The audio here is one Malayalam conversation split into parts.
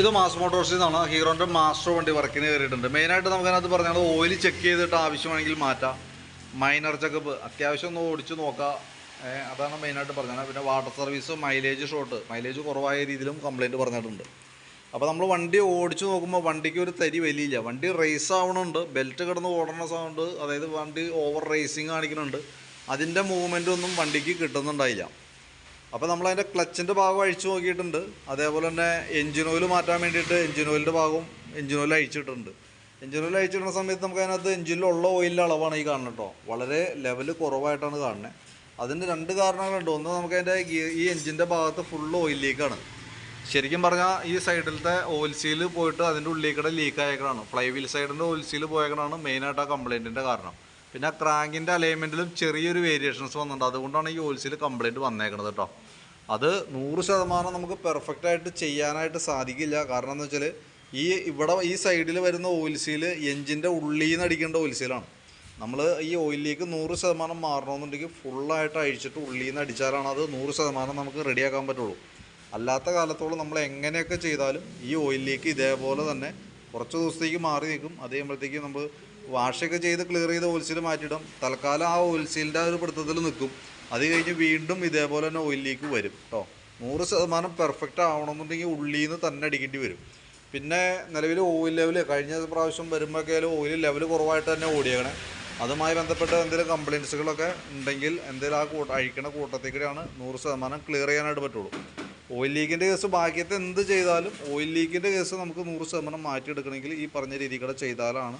ഇത് മാസ് മോട്ടോഴ്സിൽ നിന്നാണ്. ഹീറോന്റെ മാസ്റ്റർ വണ്ടി വർക്കിന് കയറിയിട്ടുണ്ട്. മെയിനായിട്ട് നമുക്കതിനകത്ത് പറഞ്ഞാൽ ഓയിൽ ചെക്ക് ചെയ്തിട്ട് ആവശ്യമാണെങ്കിൽ മാറ്റാം. മൈനർ ചെക്കപ്പ് അത്യാവശ്യം ഒന്ന് ഓടിച്ച് നോക്കാം. അതാണ് മെയിനായിട്ട് പറഞ്ഞത്. പിന്നെ water service mileage short mileage കുറവായ രീതിയിലും കംപ്ലയിന്റ് പറഞ്ഞിട്ടുണ്ട്. അപ്പോൾ നമ്മൾ വണ്ടി ഓടിച്ച് നോക്കുമ്പോൾ വണ്ടിക്ക് ഒരു തരി വലിയില്ല. വണ്ടി റേസ് ആവണുണ്ട്. ബെൽറ്റ് കിടന്ന് ഓടണ സൗണ്ട് അതായത് വണ്ടി ഓവർ റേസിങ് കാണിക്കുന്നുണ്ട്. അതിന്റെ മൂവ്മെന്റ് ഒന്നും വണ്ടിക്ക് കിട്ടുന്നുണ്ടായില്ല. അപ്പോൾ നമ്മൾ അതിന്റെ ക്ലച്ചിന്റെ ഭാഗം അഴിച്ചു നോക്കിയിട്ടുണ്ട്. അതേപോലെ തന്നെ എഞ്ചിൻ ഓയിൽ മാറ്റാൻ വേണ്ടിയിട്ട് എഞ്ചിൻ ഓയിലിന്റെ ഭാഗം എഞ്ചിൻ ഓയിൽ അഴിച്ചിട്ടുണ്ട്. എഞ്ചിൻ ഓയിൽ അഴിച്ചിടുന്ന സമയത്ത് നമുക്ക് അതിനകത്ത് എഞ്ചിനിലുള്ള ഓയിലിന്റെ അളവാണ് ഈ കാണുന്നത് കേട്ടോ. വളരെ ലെവൽ കുറവായിട്ടാണ് കാണുന്നത്. അതിന് രണ്ട് കാരണങ്ങളുണ്ട്. ഒന്ന് നമുക്ക് അതിന്റെ ഈ എഞ്ചിന്റെ ഭാഗത്ത് ഫുൾ ഓയിൽ ലീക്കാണ് ശരിക്കും പറഞ്ഞാൽ ഈ സൈഡിലത്തെ ഓയിൽ സീൽ പോയിട്ട് അതിന്റെ ഉള്ളിലേക്കൂടെ ലീക്ക് ആയേക്കണാണ്. ഫ്ലൈ വീൽ സൈഡിന്റെ ഓയിൽ സീൽ പോയേക്കണാണ് മെയിനായിട്ട് ആ കംപ്ലൈന്റിന്റെ കാരണം. പിന്നെ ക്രാങ്കിന്റെ അലൈൻമെന്റിലും ചെറിയൊരു വേരിയേഷൻസ് വന്നിട്ടുണ്ട്. അതുകൊണ്ടാണ് ഈ ഓയിൽസിൽ കംപ്ലൈന്റ് വന്നേക്കണത് കേട്ടോ അത് നൂറ് ശതമാനം നമുക്ക് പെർഫെക്റ്റ് ആയിട്ട് ചെയ്യാനായിട്ട് സാധിക്കില്ല. കാരണം എന്ന് വെച്ചാൽ ഈ ഇവിടെ ഈ സൈഡിൽ വരുന്ന ഓയിൽസീൽ എൻജിന്റെ ഉള്ളിൽ നിന്ന് അടിക്കേണ്ട ഓയിൽസീലാണ് നമ്മൾ ഈ ഓയിലിലേക്ക് നൂറ് ശതമാനം മാറണമെന്നുണ്ടെങ്കിൽ ഫുള്ളായിട്ട് അഴിച്ചിട്ട് ഉള്ളിൽ നിന്ന് അടിച്ചാലാണ് അത് നൂറ് ശതമാനം നമുക്ക് റെഡിയാക്കാൻ പറ്റുള്ളൂ. അല്ലാത്ത കാലത്തോളം നമ്മൾ എങ്ങനെയൊക്കെ ചെയ്താലും ഈ ഓയിലിലേക്ക് ഇതേപോലെ തന്നെ കുറച്ച് ദിവസത്തേക്ക് മാറി നിൽക്കും. അത് കഴിയുമ്പോഴത്തേക്കും നമ്മൾ വാഷൊക്കെ ചെയ്ത് ക്ലിയർ ചെയ്ത് ഓയിൽസീൽ മാറ്റിയിടും. തൽക്കാലം ആ ഓയിൽസീലിന്റെ ഒരു പിടുത്തത്തിൽ നിൽക്കും. അത് കഴിഞ്ഞ് വീണ്ടും ഇതേപോലെ തന്നെ ഓയിലിലേക്ക് വരും കേട്ടോ നൂറ് ശതമാനം പെർഫെക്റ്റ് ആവണമെന്നുണ്ടെങ്കിൽ ഉള്ളിൽ നിന്ന് തന്നെ അടിക്കേണ്ടി വരും. പിന്നെ നിലവിൽ ഓയിൽ ലെവൽ കഴിഞ്ഞ പ്രാവശ്യം വരുമ്പോഴൊക്കെ ഓയിൽ ലെവൽ കുറവായിട്ട് തന്നെ ഓടിയേക്കണേ. അതുമായി ബന്ധപ്പെട്ട എന്തെങ്കിലും കംപ്ലയിൻസുകളൊക്കെ ഉണ്ടെങ്കിൽ എന്തെങ്കിലും ആ കൂട്ട അഴിക്കണ കൂട്ടത്തേക്കൂടെയാണ് നൂറ് ശതമാനം ക്ലിയർ ചെയ്യാനായിട്ട് പറ്റുള്ളൂ. ഓയിൽ ലീക്കിന്റെ കേസ് ബാക്കിയത്തെ എന്ത് ചെയ്താലും ഓയിൽ ലീക്കിന്റെ കേസ് നമുക്ക് നൂറ് ശതമാനം മാറ്റിയെടുക്കണമെങ്കിൽ ഈ പറഞ്ഞ രീതിയിൽ കൂടെ ചെയ്താലാണ്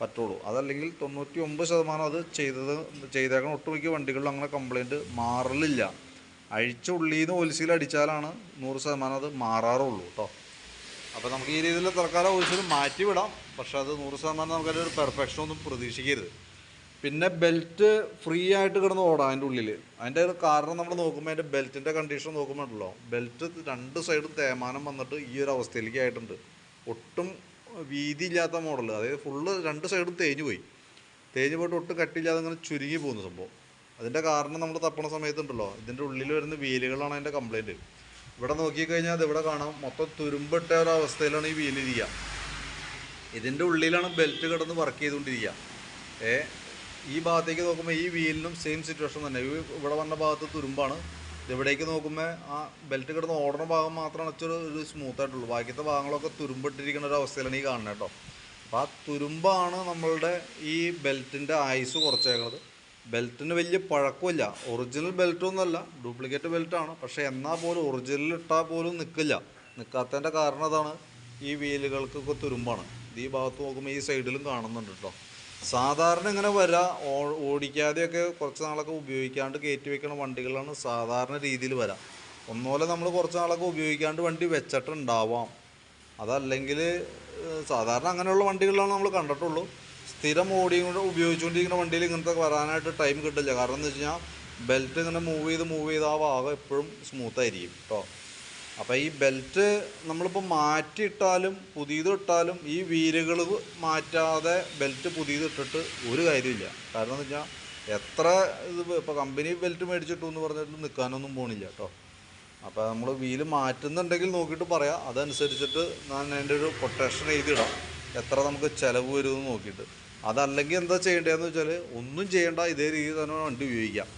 പറ്റുള്ളൂ. അതല്ലെങ്കിൽ തൊണ്ണൂറ്റി ഒമ്പത് ശതമാനം അത് ചെയ്തത് ചെയ്തേക്കണം ഒട്ടുമിക്ക വണ്ടികളിലും അങ്ങനെ കംപ്ലൈന്റ് മാറലില്ല. അഴിച്ച ഉള്ളിൽ നിന്ന് ഓയിൽസീൽ അടിച്ചാലാണ് നൂറ് ശതമാനം അത് മാറാറുള്ളൂ കേട്ടോ അപ്പോൾ നമുക്ക് ഈ രീതിയിൽ തൽക്കാലം ഒലിസിൽ മാറ്റിവിടാം പക്ഷേ അത് നൂറ് ശതമാനം നമുക്കതിന്റെ ഒരു പെർഫെക്ഷൻ ഒന്നും പ്രതീക്ഷിക്കരുത്. പിന്നെ ബെൽറ്റ് ഫ്രീ ആയിട്ട് കിടന്ന് ഓടാം അതിന്റെ ഉള്ളിൽ അതിന്റെ ഒരു കാരണം നമ്മൾ നോക്കുമ്പോൾ അതിന്റെ ബെൽറ്റിന്റെ കണ്ടീഷൻ നോക്കുമ്പോൾ ഉണ്ടല്ലോ. ബെൽറ്റ് രണ്ട് സൈഡും തേമാനം വന്നിട്ട് ഈ ഒരു അവസ്ഥയിലേക്ക് ആയിട്ടുണ്ട്. ഒട്ടും വീതിയില്ലാത്ത മോഡൽ അതായത് ഫുള്ള് രണ്ട് സൈഡും തേഞ്ഞു പോയി. തേഞ്ഞു പോയിട്ട് ഒട്ടും കട്ടിയില്ലാതെ അങ്ങനെ ചുരുങ്ങി പോകുന്ന സംഭവം. അതിന്റെ കാരണം നമ്മൾ തപ്പണ സമയത്തുണ്ടല്ലോ. ഇതിന്റെ ഉള്ളിൽ വരുന്ന വീലുകളാണ് അതിന്റെ കംപ്ലൈന്റ് ഇവിടെ നോക്കിക്കഴിഞ്ഞാൽ അത് ഇവിടെ കാണാം. മൊത്തം തുരുമ്പിട്ട ഒരവസ്ഥയിലാണ് ഈ വീലിരിക്കുക ഇതിന്റെ ഉള്ളിലാണ് ബെൽറ്റ് കിടന്ന് വർക്ക് ചെയ്തുകൊണ്ടിരിക്കുക ഏ? ഈ ഭാഗത്തേക്ക് നോക്കുമ്പോൾ ഈ വീലിനും സെയിം സിറ്റുവേഷൻ തന്നെ. ഇവിടെ വന്ന ഭാഗത്ത് തുരുമ്പാണ്. ഇവിടേക്ക് നോക്കുമ്പോൾ ആ ബെൽറ്റ് കിടന്ന് ഓടുന്ന ഭാഗം മാത്രമാണ് ഇച്ചിരി ഒരു സ്മൂത്ത് ആയിട്ടുള്ളൂ. ബാക്കിയത്തെ ഭാഗങ്ങളൊക്കെ തുരുമ്പിട്ടിരിക്കുന്ന ഒരു അവസ്ഥയിലാണ് ഈ കാണുന്നത് കേട്ടോ. അപ്പോൾ ആ തുരുമ്പാണ് നമ്മളുടെ ഈ ബെൽറ്റിന്റെ ആയുസ് കുറച്ചേക്കുന്നത് ബെൽറ്റിന് വലിയ പഴക്കമില്ല. ഒറിജിനൽ ബെൽറ്റൊന്നുമല്ല ഡ്യൂപ്ലിക്കേറ്റ് ബെൽറ്റാണ് പക്ഷേ എന്നാൽ പോലും ഒറിജിനൽ ഇട്ടാൽ പോലും നിൽക്കില്ല നിൽക്കാത്തതിന്റെ കാരണം അതാണ് ഈ വീലുകൾക്കൊക്കെ തുരുമ്പാണ്. ഈ ഭാഗത്ത് നോക്കുമ്പോൾ ഈ സൈഡിലും കാണുന്നുണ്ട് കേട്ടോ. സാധാരണ ഇങ്ങനെ വരാ. ഓടിക്കാതെയൊക്കെ കുറച്ച് നാളൊക്കെ ഉപയോഗിക്കാണ്ട് കയറ്റി വെക്കുന്ന വണ്ടികളാണ് സാധാരണ രീതിയിൽ വരാം. ഒന്നുപോലെ നമ്മൾ കുറച്ച് നാളൊക്കെ ഉപയോഗിക്കാണ്ട് വണ്ടി വെച്ചിട്ടുണ്ടാവാം. അതല്ലെങ്കിൽ സാധാരണ അങ്ങനെയുള്ള വണ്ടികളിലാണ് നമ്മൾ കണ്ടിട്ടുള്ളൂ. സ്ഥിരം കൊണ്ട് ഉപയോഗിച്ചുകൊണ്ടിരിക്കുന്ന വണ്ടിയിൽ ഇങ്ങനത്തെ വരാനായിട്ട് ടൈം കിട്ടില്ല. കാരണം എന്ന് വെച്ച് കഴിഞ്ഞാൽ ബെൽറ്റ് ഇങ്ങനെ മൂവ് ചെയ്ത് മൂവ് ചെയ്ത് ആ ഭാഗം എപ്പോഴും സ്മൂത്ത് ആയിരിക്കും കേട്ടോ അപ്പോൾ ഈ ബെൽറ്റ് നമ്മളിപ്പോൾ മാറ്റിയിട്ടാലും പുതിയത് ഇട്ടാലും ഈ വീലുകൾ മാറ്റാതെ ബെൽറ്റ് പുതിയത് ഇട്ടിട്ട് ഒരു കാര്യമില്ല കാരണം എന്ന് വെച്ചാൽ എത്ര ഇത് ഇപ്പോൾ കമ്പനി ബെൽറ്റ് മേടിച്ചിട്ടു എന്ന് പറഞ്ഞിട്ട് നിൽക്കാനൊന്നും പോണില്ല കേട്ടോ അപ്പോൾ നമ്മൾ വീൽ മാറ്റുന്നുണ്ടെങ്കിൽ നോക്കിയിട്ട് പറയാം. അതനുസരിച്ചിട്ട് ഞാൻ അതിന്റെ ഒരു കൊട്ടേഷൻ എഴുതിയിടാം. എത്ര നമുക്ക് ചിലവ് വരുമെന്ന് നോക്കിയിട്ട്. അതല്ലെങ്കിൽ എന്താ ചെയ്യേണ്ടതെന്ന് വെച്ചാൽ ഒന്നും ചെയ്യേണ്ട ഇതേ രീതിയിൽ തന്നെ വണ്ടി ഉപയോഗിക്കാം.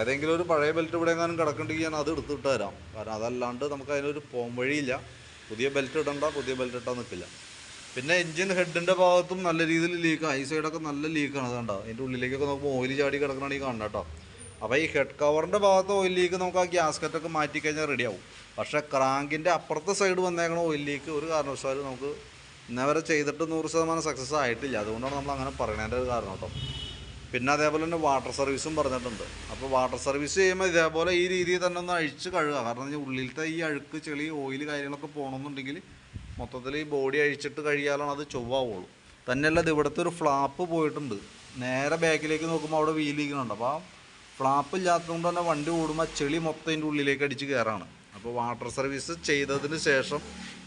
ഏതെങ്കിലും ഒരു പഴയ ബെൽറ്റ് ഇവിടെ എങ്ങാനും കിടക്കണ്ടെങ്കിൽ ഞാൻ അത് എടുത്തിട്ട് തരാം കാരണം അതല്ലാണ്ട് നമുക്ക് അതിനൊരു പോം വഴിയില്ല. പുതിയ ബെൽറ്റ് ഇടണ്ട പുതിയ ബെൽറ്റ് ഇട്ടാൽ നിൽക്കില്ല പിന്നെ എൻജിൻ ഹെഡിന്റെ ഭാഗത്തും നല്ല രീതിയിൽ ലീക്ക് ഐ സൈഡൊക്കെ നല്ല ലീക്കാണ് അതുകൊണ്ട് അതിന്റെ ഉള്ളിലേക്കൊക്കെ നോക്കുമ്പോൾ ഓയിൽ ചാടി കിടക്കണമെങ്കിൽ ഈ കേട്ടോ. അപ്പോൾ ഈ ഹെഡ് കവറിന്റെ ഭാഗത്ത് ഓയിൽ ലീക്ക് നമുക്ക് ആ ഗ്യാസ്കറ്റൊക്കെ മാറ്റി കഴിഞ്ഞാൽ റെഡിയാവും പക്ഷേ ക്രാങ്കിന്റെ അപ്പുറത്തെ സൈഡ് വന്നേക്കണ ഓയിൽ ലീക്ക് ഒരു കാരണവശാലും നമുക്ക് ഇന്നേ വരെ ചെയ്തിട്ട് നൂറ് ശതമാനം സക്സസ് ആയിട്ടില്ല. അതുകൊണ്ടാണ് നമ്മൾ അങ്ങനെ പറയുന്നതിന്റെ ഒരു കാരണം കേട്ടോ. പിന്നെ അതേപോലെ തന്നെ വാട്ടർ സർവീസും പറഞ്ഞിട്ടുണ്ട്. അപ്പോൾ വാട്ടർ സർവീസ് ചെയ്യുമ്പോൾ ഇതേപോലെ ഈ രീതിയിൽ തന്നെ ഒന്ന് അഴിച്ച് കഴുകുക കാരണം വെച്ചാൽ ഉള്ളിലത്തെ ഈ അഴുക്ക് ചെളി ഓയിൽ കാര്യങ്ങളൊക്കെ പോകണമെന്നുണ്ടെങ്കിൽ മൊത്തത്തിൽ ഈ ബോഡി അഴിച്ചിട്ട് കഴിയാലാണ് അത് ചൊവ്വാവുള്ളൂ. തന്നെയല്ല ഇത് ഇവിടുത്തെ ഒരു ഫ്ലാപ്പ് പോയിട്ടുണ്ട്. നേരെ ബാക്കിലേക്ക് നോക്കുമ്പോൾ അവിടെ വീലിരിക്കുന്നുണ്ട് അപ്പോൾ ആ ഫ്ലാപ്പ് ഇല്ലാത്തതുകൊണ്ട് തന്നെ വണ്ടി ഓടുമ്പോൾ ചെളി മൊത്തം അതിന്റെ ഉള്ളിലേക്ക് അടിച്ച് കയറാണ് അപ്പോൾ വാട്ടർ സർവീസ് ചെയ്തതിന് ശേഷം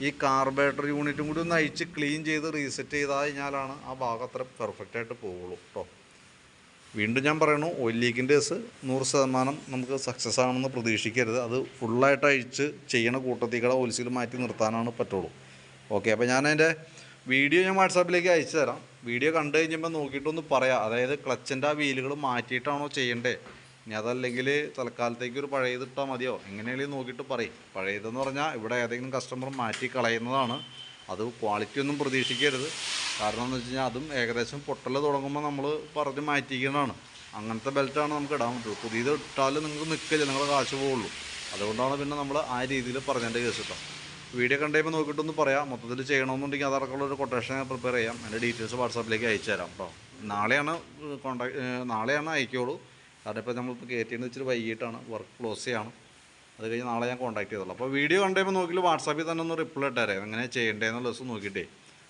ഈ കാർബറേറ്റർ യൂണിറ്റും കൂടി ഒന്ന് അഴിച്ച് ക്ലീൻ ചെയ്ത് റീസെറ്റ് ചെയ്ത് കഴിഞ്ഞാലാണ് ആ ഭാഗം അത്ര പെർഫെക്റ്റായിട്ട് പോവുള്ളൂ കേട്ടോ വീണ്ടും ഞാൻ പറയണു ഓയിൽ ലീക്കിന്റെ കേസ് നൂറ് ശതമാനം നമുക്ക് സക്സസ് ആണെന്ന് പ്രതീക്ഷിക്കരുത്. അത് ഫുള്ളായിട്ട് അഴിച്ച് ചെയ്യണ കൂട്ടത്തിൽ കൂടെ മാറ്റി നിർത്താനാണ് പറ്റുള്ളൂ. ഓക്കെ അപ്പോൾ ഞാൻ അതിന്റെ വീഡിയോ ഞാൻ വാട്സാപ്പിലേക്ക് അയച്ചു തരാം. വീഡിയോ കണ്ടു കഴിഞ്ഞപ്പോൾ നോക്കിയിട്ടൊന്ന് പറയാം. അതായത് ക്ലച്ചിന്റെ ആ വീലുകൾ മാറ്റിയിട്ടാണോ ചെയ്യേണ്ടത് ഇനി അതല്ലെങ്കിൽ തൽക്കാലത്തേക്ക് ഒരു പഴയത് ഇട്ടാൽ മതിയോ? എങ്ങനെയാണെങ്കിലും നോക്കിയിട്ട് പറയും. പഴയതെന്ന് പറഞ്ഞാൽ ഇവിടെ ഏതെങ്കിലും കസ്റ്റമർ മാറ്റി കളയുന്നതാണ്. അത് ക്വാളിറ്റി ഒന്നും പ്രതീക്ഷിക്കരുത്. കാരണം എന്ന് വെച്ച് കഴിഞ്ഞാൽ അതും ഏകദേശം പൊട്ടൽ തുടങ്ങുമ്പോൾ നമ്മൾ പറഞ്ഞ് മാറ്റിക്കുന്നതാണ്. അങ്ങനത്തെ ബെൽറ്റാണ് നമുക്ക് ഇടാൻ പറ്റുള്ളൂ. പുതിയത് ഇട്ടാൽ നിങ്ങൾക്ക് നിൽക്കില്ല നിങ്ങളുടെ കാശ് പോവുള്ളൂ. അതുകൊണ്ടാണ് പിന്നെ നമ്മൾ ആ രീതിയിൽ പറഞ്ഞതിന്റെ കേസ് കേട്ടോ വീഡിയോ കണ്ടുകഴിയുമ്പോൾ നോക്കിയിട്ടൊന്ന് പറയാം. മൊത്തത്തിൽ ചെയ്യണമെന്നുണ്ടെങ്കിൽ അതടക്കമുള്ള ഒരു കൊട്ടേഷൻ ഞാൻ പ്രിപ്പയർ ചെയ്യാം. എന്റെ ഡീറ്റെയിൽസ് വാട്സാപ്പിലേക്ക് അയച്ചു തരാം കേട്ടോ നാളെയാണ് കോൺടാക്ട് നാളെയാണ് അയക്കുള്ളൂ. കാരണം ഇപ്പോൾ നമ്മളിപ്പോൾ കയറ്റിയെന്ന് വെച്ചിട്ട് വൈകിട്ടാണ്. വർക്ക് ക്ലോസ് ചെയ്യണം. അത് കഴിഞ്ഞ് നാളെ ഞാൻ കോൺടാക്ട് ചെയ്തോളൂ. അപ്പോൾ വീഡിയോ കണ്ടുകഴിയുമ്പോൾ നോക്കിയിട്ട് വാട്സാപ്പിൽ തന്നെ ഒന്ന് റിപ്ലൈ ഇട്ടേരെ എങ്ങനെ ചെയ്യേണ്ടതെന്നുള്ള ദിവസം നോക്കിയിട്ടേ.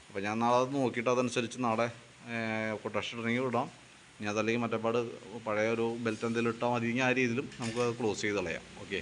അപ്പോൾ ഞാൻ നാളെ അത് നോക്കിയിട്ട് അതനുസരിച്ച് നാളെ കൊട്ടേഷൻ ഇറങ്ങി വിടാം. ഇനി അതല്ലെങ്കിൽ മറ്റേപാട് പഴയ ഒരു ബെൽറ്റ് എന്തെങ്കിലും ഇട്ടാൽ മതി. ആ രീതിയിലും നമുക്ക് ക്ലോസ് ചെയ്ത് കളയാം. ഓക്കെ